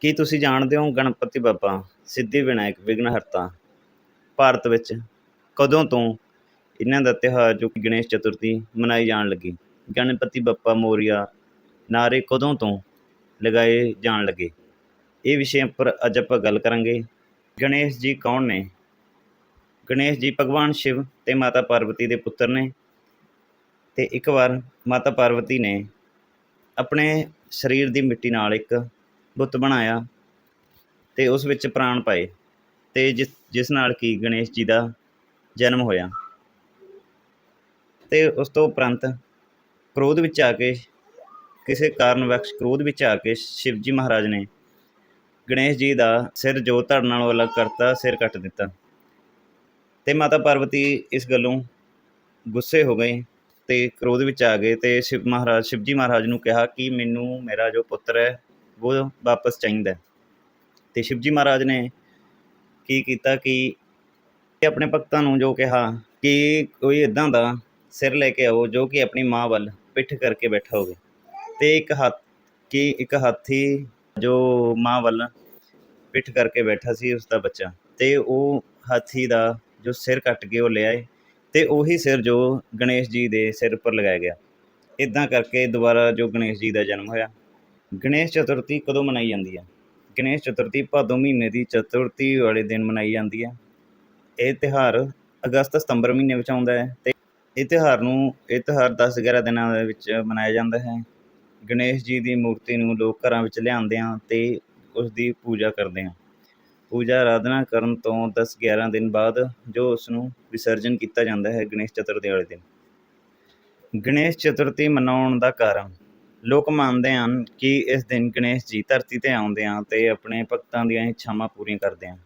ਕੀ ਤੁਸੀਂ ਜਾਣਦੇ ਹੋ ਗਣਪਤੀ ਬੱਪਾ ਸਿੱਧੀ ਵਿਨਾਇਕ ਵਿਘਨਹਰਤਾ? ਭਾਰਤ ਵਿੱਚ ਕਦੋਂ ਤੋਂ ਇਹਨਾਂ ਦਾ ਤਿਉਹਾਰ ਜੋ ਕਿ ਗਣੇਸ਼ ਚਤੁਰਥੀ ਮਨਾਈ ਜਾਣ ਲੱਗੀ? ਗਣਪਤੀ ਬੱਪਾ ਮੋਰੀਆ ਨਾਅਰੇ ਕਦੋਂ ਤੋਂ ਲਗਾਏ ਜਾਣ ਲੱਗੇ? ਇਹ ਵਿਸ਼ੇ ਉੱਪਰ ਅੱਜ ਆਪਾਂ ਗੱਲ ਕਰਾਂਗੇ। ਗਣੇਸ਼ ਜੀ ਕੌਣ ਨੇ? ਗਣੇਸ਼ ਜੀ ਭਗਵਾਨ ਸ਼ਿਵ ਤੇ ਮਾਤਾ ਪਾਰਵਤੀ ਦੇ ਪੁੱਤਰ ਨੇ ਤੇ ਇੱਕ ਵਾਰ ਮਾਤਾ ਪਾਰਵਤੀ ਨੇ ਆਪਣੇ ਸਰੀਰ ਦੀ ਮਿੱਟੀ ਨਾਲ ਇੱਕ ਬੁੱਤ ਬਣਾਇਆ ਅਤੇ ਉਸ ਵਿੱਚ ਪ੍ਰਾਣ ਪਾਏ ਅਤੇ ਜਿਸ ਜਿਸ ਨਾਲ ਕਿ ਗਣੇਸ਼ ਜੀ ਦਾ ਜਨਮ ਹੋਇਆ। ਅਤੇ ਉਸ ਤੋਂ ਉਪਰੰਤ ਕ੍ਰੋਧ ਵਿੱਚ ਆ ਕੇ, ਕਿਸੇ ਕਾਰਨ ਵਕਸ਼ ਕ੍ਰੋਧ ਵਿੱਚ ਆ ਕੇ ਸ਼ਿਵ ਜੀ ਮਹਾਰਾਜ ਨੇ ਗਣੇਸ਼ ਜੀ ਦਾ ਸਿਰ ਜੋ ਧੜ ਨਾਲੋਂ ਅਲੱਗ ਕਰਤਾ, ਸਿਰ ਕੱਟ ਦਿੱਤਾ। ਤੇ ਮਾਤਾ ਪਾਰਵਤੀ ਇਸ ਗੱਲੋਂ ਗੁੱਸੇ ਹੋ ਗਏ ਤੇ ਕ੍ਰੋਧ ਵਿੱਚ ਆ ਗਏ ਤੇ ਸ਼ਿਵ ਮਹਾਰਾਜ ਸ਼ਿਵ ਜੀ ਮਹਾਰਾਜ ਨੂੰ ਕਿਹਾ ਕਿ ਮੈਨੂੰ ਮੇਰਾ ਜੋ ਪੁੱਤਰ ਹੈ ਉਹ ਵਾਪਸ ਚਾਹੀਦਾ ਹੈ। ਤੇ ਸ਼ਿਵ ਮਹਾਰਾਜ ਨੇ ਕੀ ਕੀਤਾ ਕਿ ਆਪਣੇ ਭਗਤਾਂ ਨੂੰ ਜੋ ਕਿਹਾ ਕਿ ਕੋਈ ਇਦਾਂ ਦਾ ਸਿਰ ਲੈ ਕੇ ਆਓ ਜੋ ਕਿ ਆਪਣੀ ਮਾਂ ਵੱਲ ਪਿੱਠ ਕਰਕੇ ਬੈਠਾ ਹੋਵੇ। ਤੇ ਇੱਕ ਹੱਥ ਕਿ ਇੱਕ ਹਾਥੀ ਜੋ ਮਾਂ ਵੱਲ ਪਿੱਠ ਕਰਕੇ ਬੈਠਾ ਸੀ ਉਸ ਦਾ ਬੱਚਾ। ਤੇ ਉਹ ਹਾਥੀ ਦਾ ਜੋ ਸਿਰ ਕੱਟ ਕੇ ਉਹ ਲਿਆਏ ਤੇ ਉਹੀ ਸਿਰ ਜੋ ਗਣੇਸ਼ ਜੀ ਦੇ ਸਿਰ ਉੱਪਰ ਲਗਾਇਆ ਗਿਆ। ਇਦਾਂ ਕਰਕੇ ਦੁਬਾਰਾ ਜੋ ਗਣੇਸ਼ ਜੀ ਦਾ ਜਨਮ ਹੋਇਆ। ਗਣੇਸ਼ ਚਤੁਰਥੀ ਕਦੋਂ ਮਨਾਈ ਜਾਂਦੀ ਹੈ? ਗਣੇਸ਼ ਚਤੁਰਥੀ ਭਾਦੋਂ ਮਹੀਨੇ ਦੀ ਚਤੁਰਥੀ ਵਾਲੇ ਦਿਨ ਮਨਾਈ ਜਾਂਦੀ ਹੈ। ਇਹ ਤਿਉਹਾਰ ਅਗਸਤ ਸਤੰਬਰ ਮਹੀਨੇ ਵਿੱਚ ਆਉਂਦਾ ਹੈ ਅਤੇ ਇਹ ਤਿਉਹਾਰ ਨੂੰ, ਇਹ ਤਿਉਹਾਰ 10 11 ਦਿਨਾਂ ਦੇ ਵਿੱਚ ਮਨਾਇਆ ਜਾਂਦਾ ਹੈ। ਗਣੇਸ਼ ਜੀ ਦੀ ਮੂਰਤੀ ਨੂੰ ਲੋਕ ਘਰਾਂ ਵਿੱਚ ਲਿਆਉਂਦੇ ਆ ਅਤੇ ਉਸ ਦੀ ਪੂਜਾ ਕਰਦੇ ਆ ਪੂਜਾ ਆਰਾਧਨਾ ਕਰਨ ਤੋਂ 10 11 ਦਿਨ ਬਾਅਦ ਜੋ ਉਸ ਨੂੰ ਵਿਸਰਜਨ ਕੀਤਾ ਜਾਂਦਾ ਹੈ ਗਣੇਸ਼ ਚਤੁਰਥੀ ਵਾਲੇ ਦਿਨ। ਗਣੇਸ਼ ਚਤੁਰਥੀ ਮਨਾਉਣ ਦਾ ਕਾਰਨ ਲੋਕ ਮੰਨਦੇ ਹਨ ਕਿ ਇਸ ਦਿਨ ਗਣੇਸ਼ ਜੀ ਧਰਤੀ ਤੇ ਆਉਂਦੇ ਹਨ ਅਤੇ ਆਪਣੇ ਭਗਤਾਂ ਦੀਆਂ ਇੱਛਾਵਾਂ ਪੂਰੀਆਂ ਕਰਦੇ ਹਨ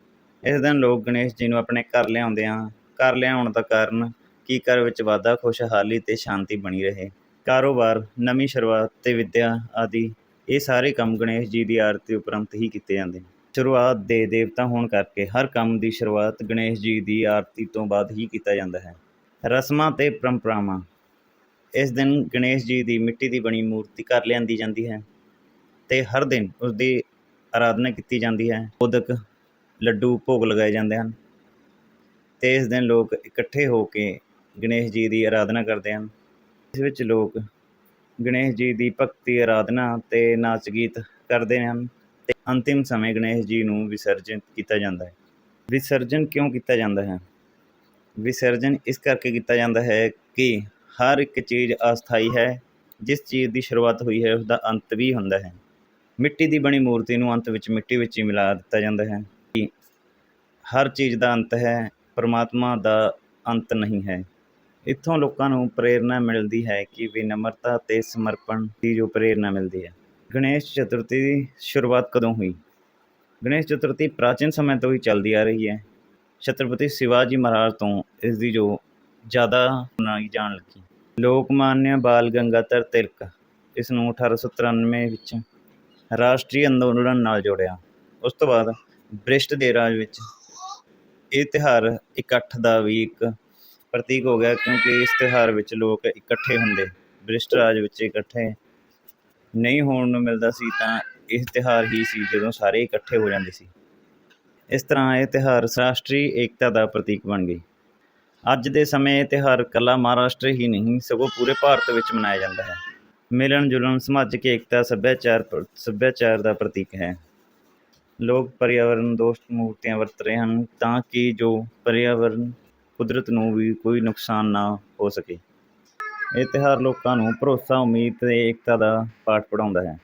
ਇਸ ਦਿਨ ਲੋਕ ਗਣੇਸ਼ ਜੀ ਨੂੰ ਆਪਣੇ ਘਰ ਲਿਆਉਂਦੇ ਹਨ ਘਰ ਲਿਆਉਣ ਦਾ ਕਾਰਨ ਕਿ ਘਰ ਵਿੱਚ ਵਾਧਾ, ਖੁਸ਼ਹਾਲੀ ਅਤੇ ਸ਼ਾਂਤੀ ਬਣੀ ਰਹੇ। ਕਾਰੋਬਾਰ, ਨਵੀਂ ਸ਼ੁਰੂਆਤ ਅਤੇ ਵਿੱਦਿਆ ਆਦਿ ਇਹ ਸਾਰੇ ਕੰਮ ਗਣੇਸ਼ ਜੀ ਦੀ ਆਰਤੀ ਉਪਰੰਤ ਹੀ ਕੀਤੇ ਜਾਂਦੇ ਨੇ। ਸ਼ੁਰੂਆਤ ਦੇ ਦੇਵਤਾ ਹੋਣ ਕਰਕੇ ਹਰ ਕੰਮ ਦੀ ਸ਼ੁਰੂਆਤ ਗਣੇਸ਼ ਜੀ ਦੀ ਆਰਤੀ ਤੋਂ ਬਾਅਦ ਹੀ ਕੀਤਾ ਜਾਂਦਾ ਹੈ। ਰਸਮਾਂ ਅਤੇ ਪਰੰਪਰਾਵਾਂ ਇਸ ਦਿਨ ਗਣੇਸ਼ ਜੀ ਦੀ ਮਿੱਟੀ ਦੀ ਬਣੀ ਮੂਰਤੀ ਘਰ ਲਿਆਂਦੀ ਜਾਂਦੀ ਹੈ ਅਤੇ ਹਰ ਦਿਨ ਉਸ ਦੀ ਆਰਾਧਨਾ ਕੀਤੀ ਜਾਂਦੀ ਹੈ। ਉਦਕ ਲੱਡੂ ਭੋਗ ਲਗਾਏ ਜਾਂਦੇ ਹਨ ਅਤੇ ਇਸ ਦਿਨ ਲੋਕ ਇਕੱਠੇ ਹੋ ਕੇ ਗਣੇਸ਼ ਜੀ ਦੀ ਅਰਾਧਨਾ ਕਰਦੇ ਹਨ। ਇਸ ਵਿੱਚ ਲੋਕ ਗਣੇਸ਼ ਜੀ ਦੀ ਭਗਤੀ ਅਰਾਧਨਾ ਅਤੇ ਨਾਚ ਗੀਤ ਕਰਦੇ ਹਨ ਅਤੇ ਅੰਤਿਮ ਸਮੇਂ ਗਣੇਸ਼ ਜੀ ਨੂੰ ਵਿਸਰਜਿਤ ਕੀਤਾ ਜਾਂਦਾ ਹੈ। ਵਿਸਰਜਨ ਕਿਉਂ ਕੀਤਾ ਜਾਂਦਾ ਹੈ? ਵਿਸਰਜਨ ਇਸ ਕਰਕੇ ਕੀਤਾ ਜਾਂਦਾ ਹੈ ਕਿ ਹਰ ਇੱਕ ਚੀਜ਼ ਅਸਥਾਈ ਹੈ, ਜਿਸ ਚੀਜ਼ ਦੀ ਸ਼ੁਰੂਆਤ ਹੋਈ ਹੈ ਉਸ ਦਾ ਅੰਤ ਵੀ ਹੁੰਦਾ ਹੈ। ਮਿੱਟੀ ਦੀ ਬਣੀ ਮੂਰਤੀ ਨੂੰ ਅੰਤ ਵਿੱਚ ਮਿੱਟੀ ਵਿੱਚ ਹੀ ਮਿਲਾ ਦਿੱਤਾ ਜਾਂਦਾ ਹੈ। ਕਿ ਹਰ ਚੀਜ਼ ਦਾ ਅੰਤ ਹੈ, ਪਰਮਾਤਮਾ ਦਾ ਅੰਤ ਨਹੀਂ ਹੈ। ਇੱਥੋਂ ਲੋਕਾਂ ਨੂੰ ਪ੍ਰੇਰਣਾ ਮਿਲਦੀ ਹੈ ਕਿ ਵਿਨਮਰਤਾ ਤੇ ਸਮਰਪਣ ਦੀ ਜੋ ਪ੍ਰੇਰਣਾ ਮਿਲਦੀ ਹੈ। ਗਣੇਸ਼ ਚਤੁਰਥੀ ਦੀ ਸ਼ੁਰੂਆਤ ਕਦੋਂ ਹੋਈ? ਗਣੇਸ਼ ਚਤੁਰਥੀ ਪ੍ਰਾਚੀਨ ਸਮੇਂ ਤੋਂ ਹੀ ਚੱਲਦੀ ਆ ਰਹੀ ਹੈ। ਛਤਰਪਤੀ ਸ਼ਿਵਾਜੀ ਮਹਾਰਾਜ ਤੋਂ ਇਸ ਦੀ ਜੋ ਜ਼ਿਆਦਾ ਮਨਾਈ ਜਾਣ ਲੱਗੀ। ਲੋਕਮਾਨਿਆ ਬਾਲ ਗੰਗਾਧਰ ਤਿਲਕ ਇਸ ਨੂੰ 1893 ਵਿੱਚ ਰਾਸ਼ਟਰੀ ਅੰਦੋਲਨ ਨਾਲ ਜੋੜਿਆ। ਉਸ ਤੋਂ ਬਾਅਦ ਬ੍ਰਿਸ਼ਟ ਦੇ ਰਾਜ ਵਿੱਚ ਇਹ ਤਿਉਹਾਰ ਇਕੱਠ ਦਾ ਵੀ ਇੱਕ ਪ੍ਰਤੀਕ ਹੋ ਗਿਆ ਕਿਉਂਕਿ ਇਸ ਤਿਉਹਾਰ ਵਿੱਚ ਲੋਕ ਇਕੱਠੇ ਹੁੰਦੇ। ਬ੍ਰਿਸ਼ਟ ਰਾਜ ਵਿੱਚ ਇਕੱਠੇ ਨਹੀਂ ਹੋਣ ਨੂੰ ਮਿਲਦਾ ਸੀ ਤਾਂ ਇਹ ਤਿਉਹਾਰ ਹੀ ਸੀ ਜਦੋਂ ਸਾਰੇ ਇਕੱਠੇ ਹੋ ਜਾਂਦੇ ਸੀ। ਇਸ ਤਰ੍ਹਾਂ ਇਹ ਤਿਉਹਾਰ ਰਾਸ਼ਟਰੀ ਏਕਤਾ ਦਾ ਪ੍ਰਤੀਕ ਬਣ ਗਈ। ਅੱਜ ਦੇ ਸਮੇਂ ਇਹ ਤਿਉਹਾਰ ਇਕੱਲਾ ਮਹਾਰਾਸ਼ਟਰ ਹੀ ਨਹੀਂ, ਸਗੋਂ ਪੂਰੇ ਭਾਰਤ ਵਿੱਚ ਮਨਾਇਆ ਜਾਂਦਾ ਹੈ। ਮਿਲਣ ਜੁਲਣ, ਸਮਾਜਿਕ ਏਕਤਾ, ਸੱਭਿਆਚਾਰ ਸੱਭਿਆਚਾਰ ਦਾ ਪ੍ਰਤੀਕ ਹੈ। ਲੋਕ ਪਰਿਆਵਰਨ ਦੋਸਤ ਮੂਰਤੀਆਂ ਵਰਤ ਰਹੇ ਹਨ ਤਾਂ ਕਿ ਜੋ ਪਰਿਆਵਰਨ ਕੁਦਰਤ ਨੂੰ ਵੀ ਕੋਈ ਨੁਕਸਾਨ ਨਾ ਹੋ ਸਕੇ। ਇਹ ਤਿਉਹਾਰ ਲੋਕਾਂ ਨੂੰ ਭਰੋਸਾ, ਉਮੀਦ ਤੇ ਏਕਤਾ ਦਾ ਪਾਠ ਪੜਾਉਂਦਾ ਹੈ।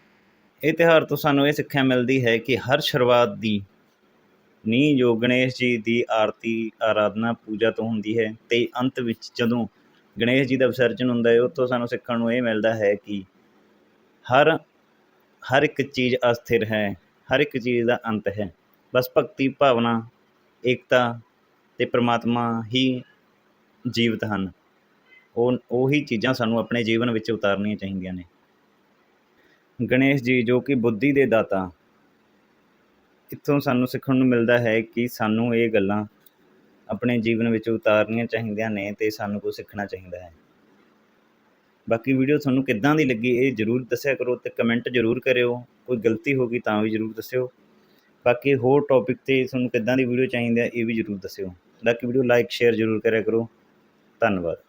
ਇਹ ਤਿਉਹਾਰ ਤੋਂ ਸਾਨੂੰ ਇਹ ਸਿੱਖਿਆ ਮਿਲਦੀ ਹੈ ਕਿ ਹਰ ਸ਼ੁਰੂਆਤ ਦੀ ਨੀ ਜੋ ਗਣੇਸ਼ ਜੀ ਦੀ ਆਰਤੀ, ਆਰਾਧਨਾ, ਪੂਜਾ ਤੋਂ ਹੁੰਦੀ ਹੈ ਅਤੇ ਅੰਤ ਵਿੱਚ ਜਦੋਂ ਗਣੇਸ਼ ਜੀ ਦਾ ਵਿਸਰਜਨ ਹੁੰਦਾ ਹੈ, ਉੱਥੋਂ ਸਾਨੂੰ ਸਿੱਖਣ ਨੂੰ ਇਹ ਮਿਲਦਾ ਹੈ ਕਿ ਹਰ ਹਰ ਇੱਕ ਚੀਜ਼ ਅਸਥਿਰ ਹੈ, ਹਰ ਇੱਕ ਚੀਜ਼ ਦਾ ਅੰਤ ਹੈ। ਬਸ ਭਗਤੀ, ਭਾਵਨਾ, ਏਕਤਾ ਅਤੇ ਪਰਮਾਤਮਾ ਹੀ ਜੀਵਤ ਹਨ। ਉਹ, ਉਹੀ ਚੀਜ਼ਾਂ ਸਾਨੂੰ ਆਪਣੇ ਜੀਵਨ ਵਿੱਚ ਉਤਾਰਨੀਆਂ ਚਾਹੀਦੀਆਂ ਨੇ। ਗਣੇਸ਼ ਜੀ ਜੋ ਕਿ ਬੁੱਧੀ ਦੇ ਦਾਤਾ ਇੱਥੋਂ ਸਾਨੂੰ ਸਿੱਖਣ ਨੂੰ ਮਿਲਦਾ ਹੈ ਕਿ ਸਾਨੂੰ ਇਹ ਗੱਲਾਂ ਆਪਣੇ ਜੀਵਨ ਵਿੱਚ ਉਤਾਰਨੀਆਂ ਚਾਹੀਦੀਆਂ ਨੇ ਅਤੇ ਸਾਨੂੰ ਕੁਝ ਸਿੱਖਣਾ ਚਾਹੀਦਾ ਹੈ। ਬਾਕੀ ਵੀਡੀਓ ਤੁਹਾਨੂੰ ਕਿੱਦਾਂ ਦੀ ਲੱਗੀ ਇਹ ਜ਼ਰੂਰ ਦੱਸਿਆ ਕਰੋ ਅਤੇ ਕਮੈਂਟ ਜ਼ਰੂਰ ਕਰਿਓ। ਕੋਈ ਗਲਤੀ ਹੋ ਗਈ ਤਾਂ ਵੀ ਜ਼ਰੂਰ ਦੱਸਿਓ। ਬਾਕੀ ਹੋਰ ਟੌਪਿਕ ਤੇ ਤੁਹਾਨੂੰ ਕਿੱਦਾਂ ਦੀ ਵੀਡੀਓ ਚਾਹੀਦੀ ਹੈ ਇਹ ਵੀ ਜ਼ਰੂਰ ਦੱਸਿਓ। ਬਾਕੀ ਵੀਡੀਓ ਲਾਈਕ ਸ਼ੇਅਰ ਜ਼ਰੂਰ ਕਰਿਆ ਕਰੋ। ਧੰਨਵਾਦ।